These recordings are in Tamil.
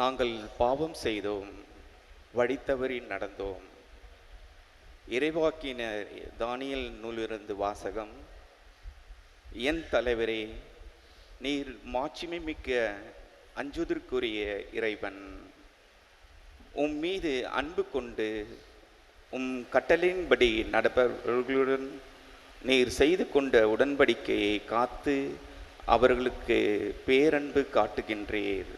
நாங்கள் பாவம் செய்தோம் வழித்தவறி நடந்தோம். இறைவாக்கினர் தானியல் நூலிருந்து வாசகம் என் தலைவரே நீர் மாட்சிமை மிக்க அஞ்சுதற்குரிய இறைவன். உம் மீது அன்பு கொண்டு உம் கட்டளையின்படி நடப்பவர்களுடன் நீர் செய்து கொண்ட உடன்படிக்கையை காத்து அவர்களுக்கு பேரன்பு காட்டுகின்றீர்.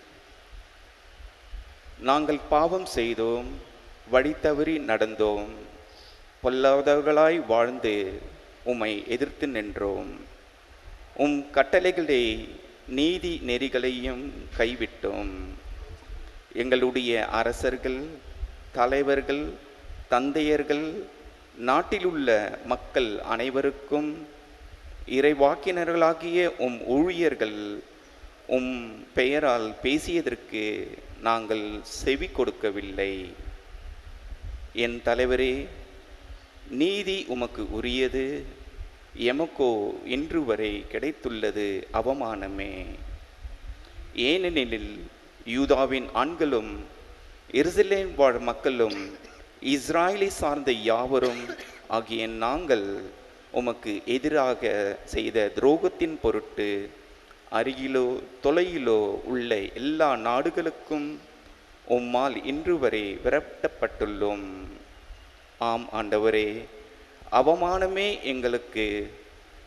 நாங்கள் பாவம் செய்தோம் வழி தவறி நடந்தோம். பொல்லாதவர்களாய் வாழ்ந்து உம்மை எதிர்த்து நின்றோம். உம் கட்டளைகளை நீதி நெறிகளையும் கைவிட்டோம். எங்களுடைய அரசர்கள் தலைவர்கள் தந்தையர்கள் நாட்டிலுள்ள மக்கள் அனைவருக்கும் இறைவாக்கினர்களாகிய உம் ஊழியர்கள் உம் பெயரால் பேசியதற்கு நாங்கள் செவி கொடுக்கவில்லை. என் தலைவரே நீதி உமக்கு உரியது. எமக்கோ இன்று வரை கிடைத்துள்ளது அவமானமே. ஏனெனில் யூதாவின் ஆண்களும் எருசலேம் வாழ் மக்களும் இஸ்ராயலை சார்ந்த யாவரும் ஆகிய நாங்கள் உமக்கு எதிராக செய்த துரோகத்தின் பொருட்டு அருகிலோ தொலையிலோ உள்ள எல்லா நாடுகளுக்கும் உம்மால் இன்று வரை விரட்டப்பட்டுள்ளோம். ஆம் ஆண்டவரே அவமானமே எங்களுக்கு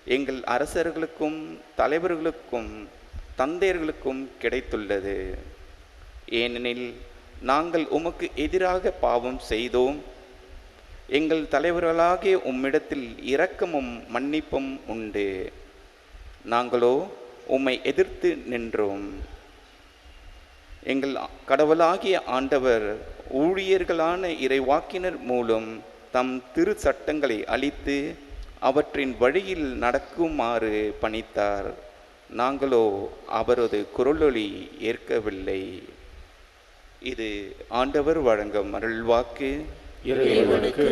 எங்கள் அரசர்களுக்கும் தலைவர்களுக்கும் தந்தையர்களுக்கும் கிடைத்துள்ளது. ஏனெனில் நாங்கள் உமக்கு எதிராக பாவம் செய்தோம். எங்கள் தலைவர்களாகிய உம்மிடத்தில் இரக்கமும் மன்னிப்பும் உண்டு. நாங்களோ உம்மை எதிர்த்து நின்றோம். எங்கள் கடவுளாகிய ஆண்டவர் ஊழியர்களான இறைவாக்கினர் மூலம் தம் திரு சட்டங்களை அளித்து அவற்றின் வழியில் நடக்குமாறு பணித்தார். நாங்களோ அவரது குரலொலி ஏற்கவில்லை. இது ஆண்டவர் வழங்கும் அருள்வாக்கு. இறைவனுக்கு